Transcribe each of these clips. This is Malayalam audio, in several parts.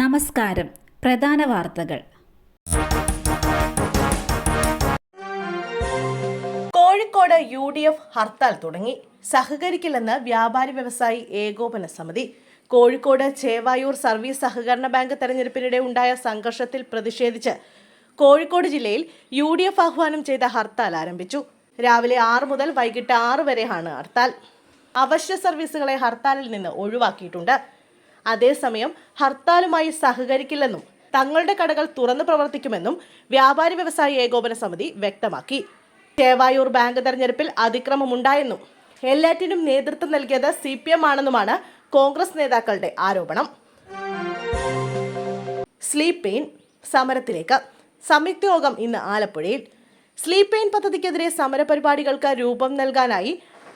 നമസ്കാരം. പ്രധാന വാർത്തകൾ. Kozhikode U D F hartal തുടങ്ങി. സഹകരിക്കില്ലെന്ന് വ്യാപാരി വ്യവസായി ഏകോപന സമിതി. കോഴിക്കോട് ചേവായൂർ സർവീസ് സഹകരണ ബാങ്ക് തെരഞ്ഞെടുപ്പിനിടെ ഉണ്ടായ സംഘർഷത്തിൽ പ്രതിഷേധിച്ച് കോഴിക്കോട് ജില്ലയിൽ യു ഡി എഫ് ആഹ്വാനം ചെയ്ത ഹർത്താൽ ആരംഭിച്ചു. രാവിലെ ആറ് മുതൽ വൈകിട്ട് ആറ് വരെയാണ് ഹർത്താൽ. അവശ്യ സർവീസുകളെ ഹർത്താലിൽ നിന്ന് ഒഴിവാക്കിയിട്ടുണ്ട്. അതേസമയം ഹർത്താലുമായി സഹകരിക്കില്ലെന്നും തങ്ങളുടെ കടകൾ തുറന്നു പ്രവർത്തിക്കുമെന്നും വ്യാപാരി വ്യവസായി ഏകോപന സമിതി വ്യക്തമാക്കി. ചേവായൂർ ബാങ്ക് തെരഞ്ഞെടുപ്പിൽ അതിക്രമമുണ്ടായെന്നും എല്ലാറ്റിനും നേതൃത്വം നൽകിയത് സി പി എം ആണെന്നുമാണ് കോൺഗ്രസ് നേതാക്കളുടെ ആരോപണം. സ്ലീപ് പെയിൻ സമരത്തിലേക്ക്. സംയുക്ത യോഗം ഇന്ന് ആലപ്പുഴയിൽ. സ്ലീപ് പെയിൻ പദ്ധതിക്കെതിരെ സമരപരിപാടികൾക്ക് രൂപം നൽകാനായി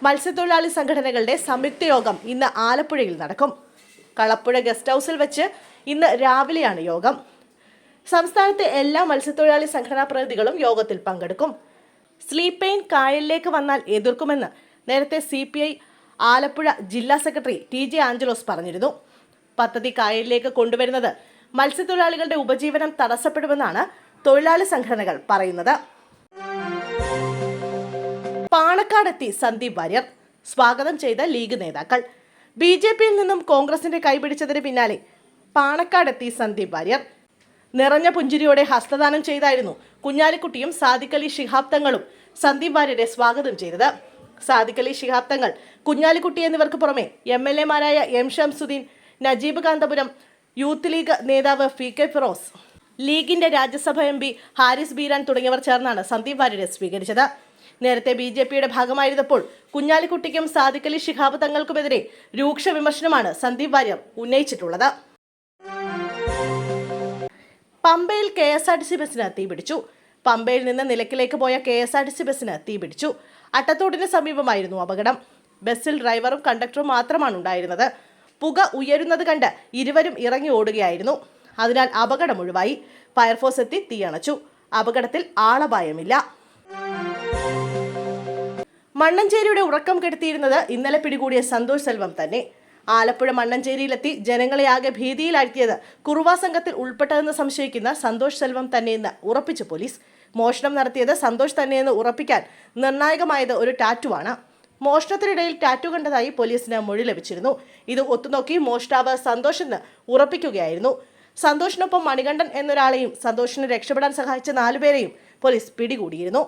മത്സ്യത്തൊഴിലാളി സംഘടനകളുടെ സംയുക്ത യോഗം ഇന്ന് ആലപ്പുഴയിൽ നടക്കും. കളപ്പുഴ ഗസ്റ്റ് ഹൗസിൽ വെച്ച് ഇന്ന് രാവിലെയാണ് യോഗം. സംസ്ഥാനത്തെ എല്ലാ മത്സ്യത്തൊഴിലാളി സംഘടനാ പ്രതിനിധികളും യോഗത്തിൽ പങ്കെടുക്കും. സ്ലീപ്പ് പെയിൻ കായലിലേക്ക് വന്നാൽ എതിർക്കുമെന്ന് നേരത്തെ സി പി ഐ ആലപ്പുഴ ജില്ലാ സെക്രട്ടറി ടി ജെ ആഞ്ചലോസ് പറഞ്ഞിരുന്നു. പദ്ധതി കായലിലേക്ക് കൊണ്ടുവരുന്നത് മത്സ്യത്തൊഴിലാളികളുടെ ഉപജീവനം തടസ്സപ്പെടുമെന്നാണ് തൊഴിലാളി സംഘടനകൾ പറയുന്നത്. പാണക്കാടെത്തി സന്ദീപ് വാര്യർ. സ്വാഗതം ചെയ്ത ലീഗ് നേതാക്കൾ. ബി ജെ പിയിൽ നിന്നും കോൺഗ്രസിന്റെ കൈപിടിച്ചതിന് പിന്നാലെ പാണക്കാടെത്തി സന്ദീപ് വാര്യർ. നിറഞ്ഞ പുഞ്ചിരിയോടെ ഹസ്തദാനം ചെയ്തായിരുന്നു കുഞ്ഞാലിക്കുട്ടിയും സാദിഖ് അലി ശിഹാബ് തങ്ങളും സന്ദീപ് വാര്യരെ സ്വാഗതം ചെയ്തത്. സാദിഖ് അലി ശിഹാബ് തങ്ങൾ കുഞ്ഞാലിക്കുട്ടി എന്നിവർക്ക് പുറമെ M L എമാരായ M Shamsuddin Najeeb Kanthapuram youth League നേതാവ് ഫി കെ ഫിറോസ് ലീഗിന്റെ രാജ്യസഭ എം പി ഹാരിസ് ബീരാൻ തുടങ്ങിയവർ ചേർന്നാണ് സന്ദീപ് വാര്യരെ സ്വീകരിച്ചത്. നേരത്തെ ബി ജെ പിയുടെ ഭാഗമായിരുന്നപ്പോൾ കുഞ്ഞാലിക്കുട്ടിക്കും സാദിഖലി ശിഹാബ് തങ്ങൾക്കുമെതിരെ രൂക്ഷ വിമർശനമാണ് സന്ദീപ് വാര്യർ ഉന്നയിച്ചിട്ടുള്ളത്. പമ്പയിൽ K S R T C ബസ്സിന് തീപിടിച്ചു പമ്പയിൽ നിന്ന് നിലക്കിലേക്ക് പോയ K S R T C ബസ്സിന് തീപിടിച്ചു അട്ടത്തോടിന് സമീപമായിരുന്നു അപകടം. ബസ്സിൽ ഡ്രൈവറും കണ്ടക്ടറും മാത്രമാണ് ഉണ്ടായിരുന്നത്. പുക ഉയരുന്നത് കണ്ട് ഇരുവരും ഇറങ്ങി ഓടുകയായിരുന്നു. അതിനാൽ അപകടം ഒഴിവായി. ഫയർഫോഴ്സ് എത്തി തീയണച്ചു. അപകടത്തിൽ ആളപായമില്ല. മണ്ണഞ്ചേരിയുടെ ഉറക്കം കെടുത്തിയിരുന്നത് ഇന്നലെ പിടികൂടിയ സന്തോഷ് സെൽവം തന്നെ. ആലപ്പുഴ മണ്ണഞ്ചേരിയിലെത്തി ജനങ്ങളെ ആകെ ഭീതിയിലാഴ്ത്തിയത് കുറുവാ സംഘത്തിൽ ഉൾപ്പെട്ടതെന്ന് സംശയിക്കുന്ന സന്തോഷ് സെൽവം തന്നെയെന്ന് ഉറപ്പിച്ചു പോലീസ്. മോഷണം നടത്തിയത് സന്തോഷ് തന്നെയെന്ന് ഉറപ്പിക്കാൻ നിർണായകമായത് ഒരു ടാറ്റുവാണ് മോഷണത്തിനിടയിൽ ടാറ്റു കണ്ടതായി പോലീസിന് മൊഴി ലഭിച്ചിരുന്നു. ഇത് ഒത്തുനോക്കി മോഷ്ടാവ് സന്തോഷ് എന്ന് ഉറപ്പിക്കുകയായിരുന്നു. സന്തോഷിനൊപ്പം മണികണ്ഠൻ എന്നൊരാളെയും സന്തോഷിനെ രക്ഷപ്പെടാൻ സഹായിച്ച നാലുപേരെയും പോലീസ് പിടികൂടിയിരുന്നു